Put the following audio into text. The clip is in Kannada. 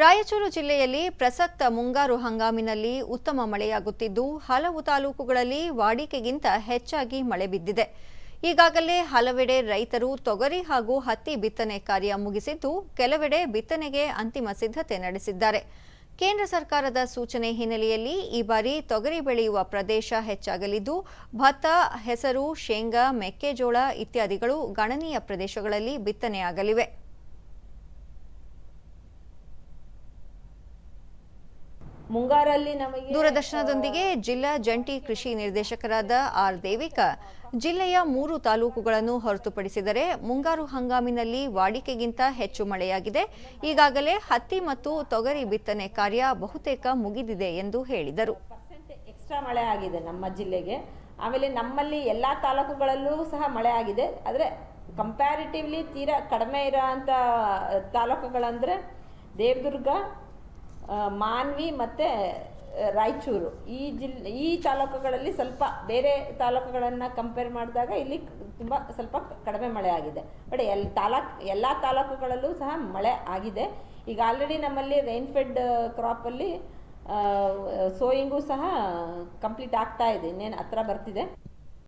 ರಾಯಚೂರು ಜಿಲ್ಲೆಯಲ್ಲಿ ಪ್ರಸಕ್ತ ಮುಂಗಾರು ಹಂಗಾಮಿನಲ್ಲಿ ಉತ್ತಮ ಮಳೆಯಾಗುತ್ತಿದ್ದು, ಹಲವು ತಾಲೂಕುಗಳಲ್ಲಿ ವಾಡಿಕೆಗಿಂತ ಹೆಚ್ಚಾಗಿ ಮಳೆ ಬಿದ್ದಿದೆ. ಈಗಾಗಲೇ ಹಲವೆಡೆ ರೈತರು ತೊಗರಿ ಹಾಗೂ ಹತ್ತಿ ಬಿತ್ತನೆ ಕಾರ್ಯ ಮುಗಿಸಿದ್ದು, ಕೆಲವೆಡೆ ಬಿತ್ತನೆಗೆ ಅಂತಿಮ ಸಿದ್ಧತೆ ನಡೆಸಿದ್ದಾರೆ. ಕೇಂದ್ರ ಸರ್ಕಾರದ ಸೂಚನೆ ಹಿನ್ನೆಲೆಯಲ್ಲಿ ಈ ಬಾರಿ ತೊಗರಿ ಬೆಳೆಯುವ ಪ್ರದೇಶ ಹೆಚ್ಚಾಗಲಿದ್ದು, ಭತ್ತ, ಹೆಸರು, ಶೇಂಗಾ, ಮೆಕ್ಕೆಜೋಳ ಇತ್ಯಾದಿಗಳು ಗಣನೀಯ ಪ್ರದೇಶಗಳಲ್ಲಿ ಬಿತ್ತನೆಯಾಗಲಿವೆ. ಮುಂಗಾರಲ್ಲಿ ನಮಗೆ ದೂರದರ್ಶನದೊಂದಿಗೆ ಜಿಲ್ಲಾ ಜಂಟಿ ಕೃಷಿ ನಿರ್ದೇಶಕರಾದ ಆರ್ ದೇವಿಕಾ ಜಿಲ್ಲೆಯ ಮೂರು ತಾಲೂಕುಗಳನ್ನು ಹೊರತುಪಡಿಸಿದರೆ ಮುಂಗಾರು ಹಂಗಾಮಿನಲ್ಲಿ ವಾಡಿಕೆಗಿಂತ ಹೆಚ್ಚು ಮಳೆಯಾಗಿದೆ. ಈಗಾಗಲೇ ಹತ್ತಿ ಮತ್ತು ತೊಗರಿ ಬಿತ್ತನೆ ಕಾರ್ಯ ಬಹುತೇಕ ಮುಗಿದಿದೆ ಎಂದು ಹೇಳಿದರು. ಪರ್ಸೆಂಟ್ ಎಕ್ಸ್ಟ್ರಾ ಮಳೆ ಆಗಿದೆ ನಮ್ಮ ಜಿಲ್ಲೆಗೆ. ಆಮೇಲೆ ನಮ್ಮಲ್ಲಿ ಎಲ್ಲ ತಾಲೂಕುಗಳಲ್ಲೂ ಸಹ ಮಳೆ ಆಗಿದೆ. ಆದರೆ ಕಂಪ್ಯಾರಿಟಿವ್ಲಿ ತೀರಾ ಕಡಿಮೆ ಇರೋ ಅಂಥ ತಾಲೂಕುಗಳಂದರೆ ದೇವದುರ್ಗ ಮಾನ್ವಿ ಮತ್ತು ರಾಯಚೂರು. ಈ ಜಿಲ್, ಈ ತಾಲೂಕುಗಳಲ್ಲಿ ಸ್ವಲ್ಪ ಬೇರೆ ತಾಲೂಕುಗಳನ್ನು ಕಂಪೇರ್ ಮಾಡಿದಾಗ ಇಲ್ಲಿ ತುಂಬ ಸ್ವಲ್ಪ ಕಡಿಮೆ ಮಳೆ ಆಗಿದೆ. ಬಟ್ ಎಲ್, ತಾಲೂಕ್, ಎಲ್ಲ ತಾಲೂಕುಗಳಲ್ಲೂ ಸಹ ಮಳೆ ಆಗಿದೆ. ಈಗ ಆಲ್ರೆಡಿ ನಮ್ಮಲ್ಲಿ ರೈನ್ಫೆಡ್ ಕ್ರಾಪಲ್ಲಿ ಸೋಯಿಂಗು ಸಹ ಕಂಪ್ಲೀಟ್ ಆಗ್ತಾ ಇದೆ. ಇನ್ನೇನು ಹತ್ರ ಬರ್ತಿದೆ.